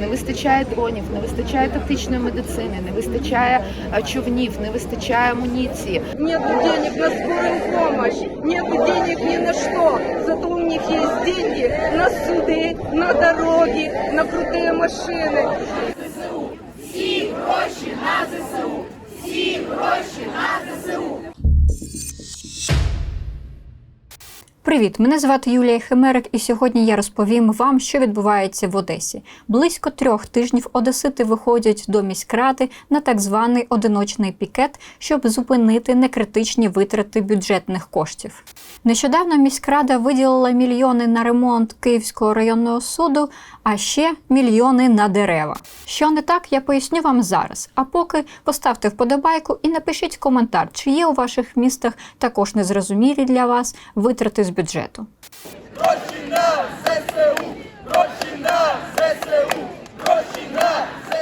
Не вистачає дронів, не вистачає тактичної медицини, не вистачає е, човнів, не вистачає амуніції. Нет денег на скорую помощь, нет денег ни на что. Зато у них есть деньги на суды, на дороги, на крутые машины. Привіт, мене звати Юлія Химерик, і сьогодні я розповім вам, що відбувається в Одесі. Близько трьох тижнів одесити виходять до міськради на так званий одиночний пікет, щоб зупинити некритичні витрати бюджетних коштів. Нещодавно міськрада виділила мільйони на ремонт Київського районного суду, а ще мільйони на дерева. Що не так, я поясню вам зараз. А поки поставте вподобайку і напишіть коментар, чи є у ваших містах також незрозумілі для вас витрати з бюджету.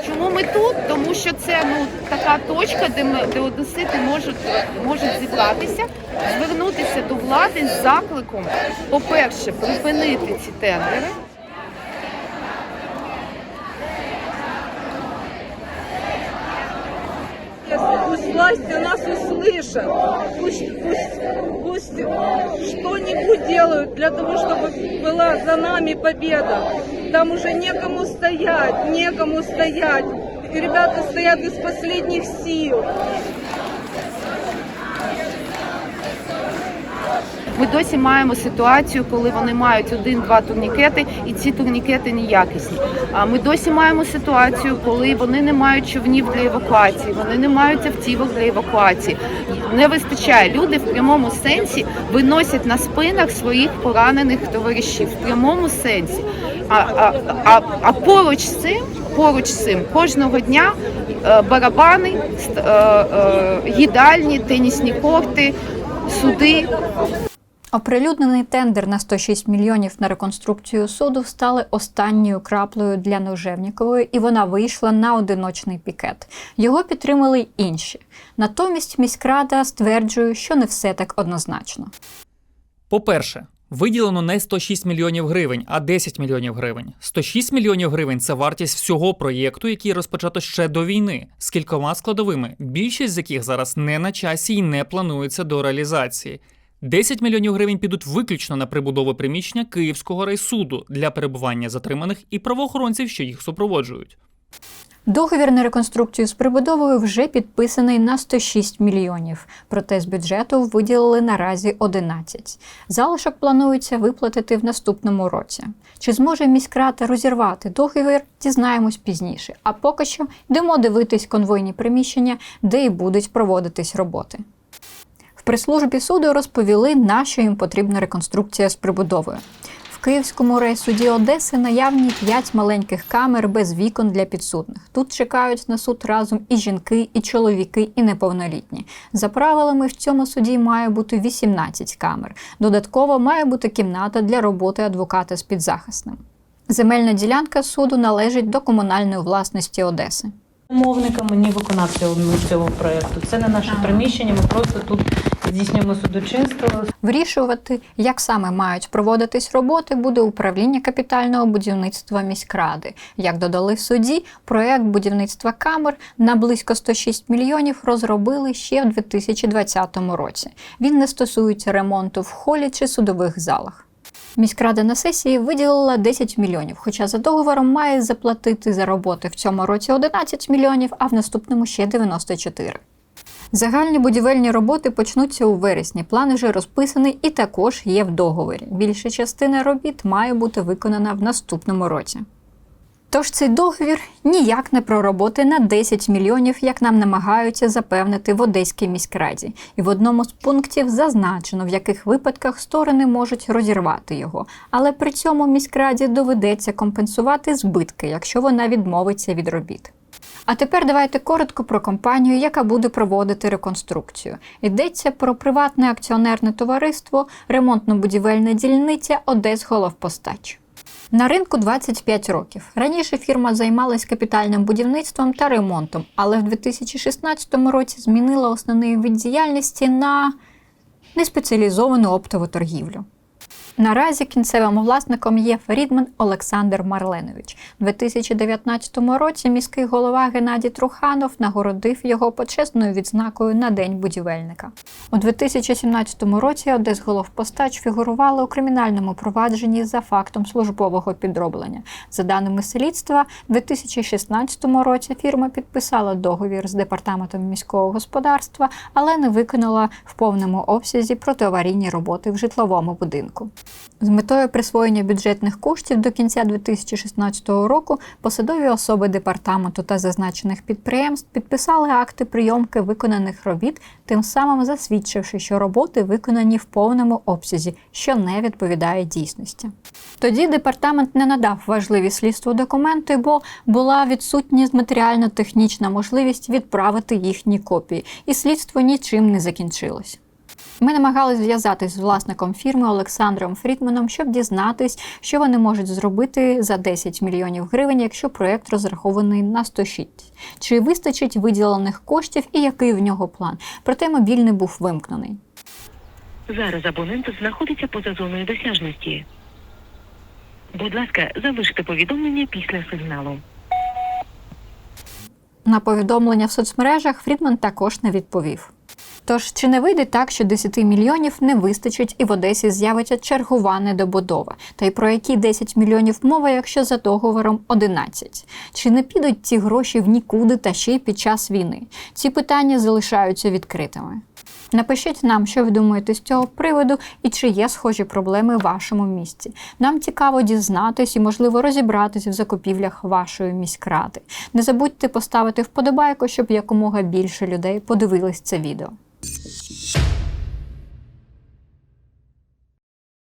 Чому ми тут? Тому що це ну така точка, де ми де одесити можуть можуть зібратися, звернутися до влади з закликом, по-перше, припинити ці тендери. Пусть власти нас услышат, пусть, пусть, пусть что-нибудь делают для того, чтобы была за нами победа. Там уже некому стоять, некому стоять. Ребята стоят из последних сил. Ми досі маємо ситуацію, коли вони мають один-два турнікети, і ці турнікети неякісні. А ми досі маємо ситуацію, коли вони не мають човнів для евакуації, вони не мають автівок для евакуації. Не вистачає. Люди в прямому сенсі виносять на спинах своїх поранених товаришів. В прямому сенсі. А, а, а, а поруч з цим, поруч з цим, кожного дня е, барабани, ст- е, е, їдальні, тенісні корти, суди. Оприлюднений тендер на 106 мільйонів на реконструкцію суду стали останньою краплею для Ножевнікової, і вона вийшла на одиночний пікет. Його підтримали й інші. Натомість міськрада стверджує, що не все так однозначно. По-перше, виділено не 106 мільйонів гривень, а 10 мільйонів гривень. 106 мільйонів гривень це вартість всього проєкту, який розпочато ще до війни, з кількома складовими, більшість з яких зараз не на часі і не планується до реалізації. 10 мільйонів гривень підуть виключно на прибудову приміщення Київського райсуду для перебування затриманих і правоохоронців, що їх супроводжують. Договір на реконструкцію з прибудовою вже підписаний на 106 мільйонів, проте з бюджету виділили наразі 11. Залишок планується виплатити в наступному році. Чи зможе міськрата розірвати договір, дізнаємось пізніше. А поки що йдемо дивитись конвойні приміщення, де і будуть проводитись роботи. Прес-службі суду розповіли, на що їм потрібна реконструкція з прибудовою. В Київському райсуді Одеси наявні 5 маленьких камер без вікон для підсудних. Тут чекають на суд разом і жінки, і чоловіки, і неповнолітні. За правилами в цьому суді має бути 18 камер. Додатково має бути кімната для роботи адвоката з підзахисним. Земельна ділянка суду належить до комунальної власності Одеси. Мовниками, ні виконавцями цього проєкту. Це не наше приміщення, ми просто тут здійснюємо судочинство. Вирішувати, як саме мають проводитись роботи, буде управління капітального будівництва міськради. Як додали в суді, проект будівництва камер на близько 106 мільйонів розробили ще в 2020 році. Він не стосується ремонту в холі чи судових залах. Міськрада на сесії виділила 10 мільйонів, хоча за договором має заплатити за роботи в цьому році 11 мільйонів, а в наступному ще 94. Загальні будівельні роботи почнуться у вересні. План вже розписаний і також є в договорі. Більша частина робіт має бути виконана в наступному році. Тож цей договір ніяк не про роботи на 10 мільйонів, як нам намагаються запевнити в Одеській міськраді. І в одному з пунктів зазначено, в яких випадках сторони можуть розірвати його. Але при цьому міськраді доведеться компенсувати збитки, якщо вона відмовиться від робіт. А тепер давайте коротко про компанію, яка буде проводити реконструкцію. Йдеться про приватне акціонерне товариство, ремонтно-будівельна дільниця Одесголовпостач. На ринку 25 років. Раніше фірма займалась капітальним будівництвом та ремонтом, але в 2016 році змінила основний вид діяльності на неспеціалізовану оптову торгівлю. Наразі кінцевим власником є Фрідман Олександр Марленович. У 2019 році міський голова Геннадій Труханов нагородив його почесною відзнакою на День будівельника. У 2017 році Одесголовпостач фігурувала у кримінальному провадженні за фактом службового підроблення. За даними слідства, у 2016 році фірма підписала договір з департаментом міського господарства, але не виконала в повному обсязі протиаварійні роботи в житловому будинку. З метою присвоєння бюджетних коштів до кінця 2016 року посадові особи департаменту та зазначених підприємств підписали акти прийомки виконаних робіт, тим самим засвідчивши, що роботи виконані в повному обсязі, що не відповідає дійсності. Тоді департамент не надав важливі слідству документи, бо була відсутність матеріально-технічна можливість відправити їхні копії, і слідство нічим не закінчилось. Ми намагалися зв'язатись з власником фірми Олександром Фрідманом, щоб дізнатись, що вони можуть зробити за 10 мільйонів гривень, якщо проєкт розрахований на 106. Чи вистачить виділених коштів і який в нього план? Проте мобільний був вимкнений. Зараз абонент знаходиться поза зоною досяжності. Будь ласка, залиште повідомлення після сигналу. На повідомлення в соцмережах Фрідман також не відповів. Тож чи не вийде так, що 10 мільйонів не вистачить і в Одесі з'явиться чергова недобудова? Та й про які 10 мільйонів мова, якщо за договором 11? Чи не підуть ці гроші в нікуди та ще й під час війни? Ці питання залишаються відкритими. Напишіть нам, що ви думаєте з цього приводу і чи є схожі проблеми в вашому місті. Нам цікаво дізнатись і, можливо, розібратись в закупівлях вашої міськради. Не забудьте поставити вподобайку, щоб якомога більше людей подивились це відео.